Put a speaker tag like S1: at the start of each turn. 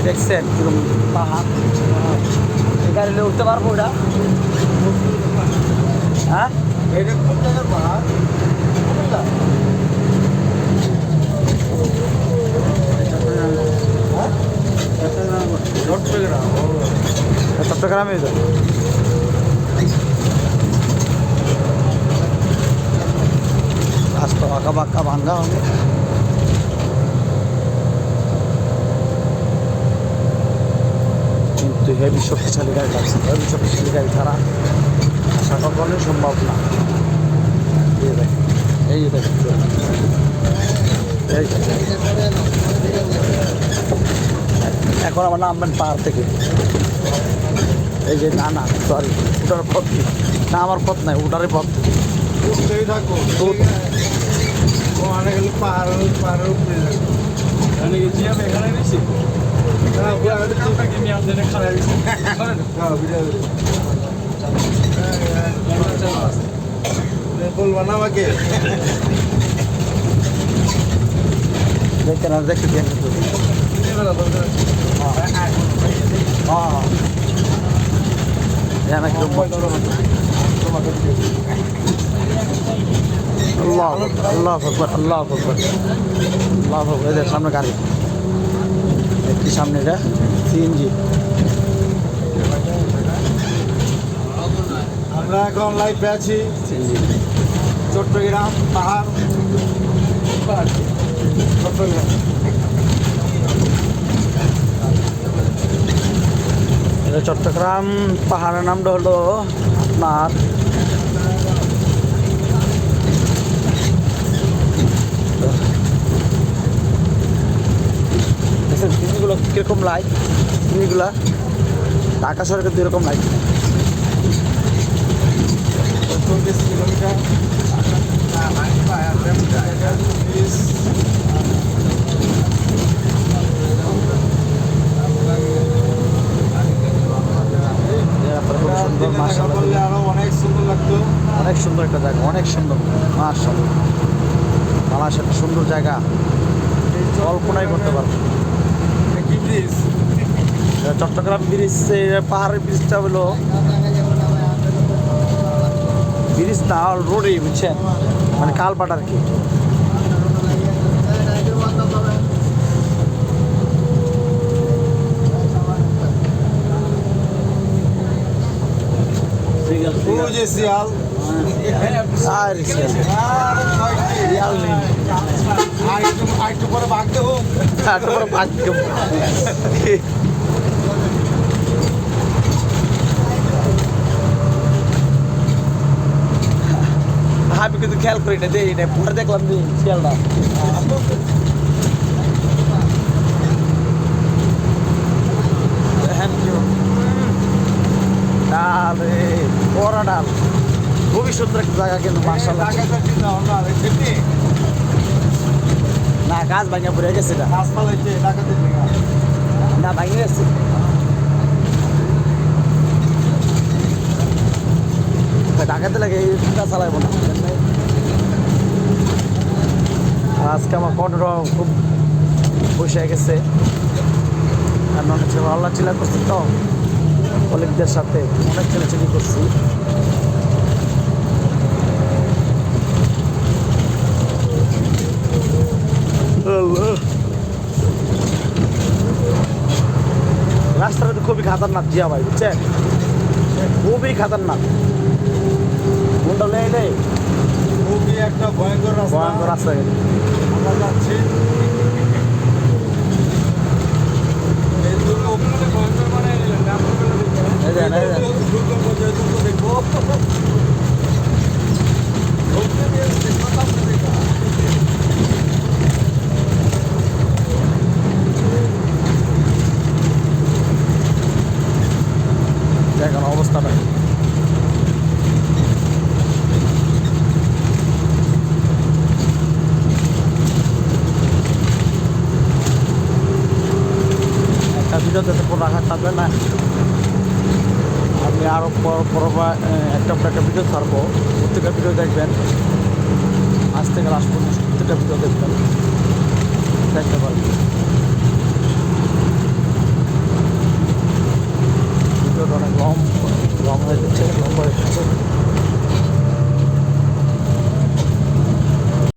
S1: কি দেখছেন? কীরকম পাহাড় গাড়ি উঠতে পারব ওটা? হ্যাঁ?
S2: এটা কোন জায়গার পাহাড় চট্টগ্রাম
S1: চট্টগ্রামে তো। আজ আঁকা বাঁকা ভাঙ্গা হবে। হেভি শক্তিশালী গাড়ি লাগছে হেভি শক্তিশালী গাড়ি ছাড়া আশা কখনোই সম্ভব না। এই এই এখন আমার নামবেন পাহাড় থেকে। এই যে না না সরি ওটার পথ নেই। না আমার পথ নাই ওটারই পথ।
S2: পাহাড় পাহাড়ের উপরে বলবা না আমাকে
S1: দেখতে না দেখতে নাকি আল্লাহ আল্লাহ আকবর আল্লাহ আকবর। আল্লাহ আকবর এদের সামনে গাড়ি। একটি সামনে এটা সিএনজি।
S2: আমরা এখন লাইভে আছি। চট্টগ্রাম পাহাড়। চট্টগ্রাম
S1: পাহাড়ের নামটা হলো আপনার চিনিগুলো কীরকম লাইট চিনিগুলা ঢাকা শহরে কিন্তু এরকম লাইট
S2: অনেক সুন্দর
S1: একটা জায়গা, অনেক সুন্দর মার্শাল বাংলাদেশ একটা সুন্দর জায়গা। কল্পনাই করতে পারব চট্টগ্রাম ব্রিজ পাহাড়ের ব্রিজটা হলো ব্রিজ না রোডেই বুঝছেন? মানে কালপাট আর কি।
S2: শিয়াল।
S1: আর নেই।
S2: পরে
S1: তারপর ভাগ্য আমি কিন্তু খেয়াল করি না দেই না পরে দেখলাম যে শিয়ালটা Thank ডাল বড় ডাল। খুবই সুন্দর একটা জায়গা কিন্তু মার্শাল্লাহ
S2: টাকাটা চিন্তা ভাবনা আর এমনি
S1: না গাছ ভাঙা পড়ে গেছে না ভাঙে গেছে। ডাকাতে লাগে এই চালাইব না আর আজকে আমার কণ্ঠটা খুব বসে গেছে। আর অনেক ছেলে আল্লাহ চিলা করছি তো কলিগদের সাথে অনেক ছেলেছেলি করছি। রাস্তাটা তো খুবই খাতারনাক জিয়া ভাই, বুঝছেন? খুবই খাতারনাক। কোনটা লেই নেই।
S2: খুবই একটা ভয়ঙ্কর রাস্তা।
S1: ভয়ঙ্কর রাস্তা
S2: আমরা যাচ্ছি। এই দুটো ভয়ঙ্কর মানে দেখব ধরতে গিয়ে দেখব সামনে দেখা।
S1: দেখেন অবস্থাটা একটা ভিডিওতে তো রাখা থাকবে না। আমি আরও পর পর একটা একটা ভিডিও ছাড়বো। প্রত্যেকটা ভিডিও দেখবেন। আজ থেকে লাস্ট পর্যন্ত প্রত্যেকটা ভিডিও দেখবেন। দেখতে পারবেন।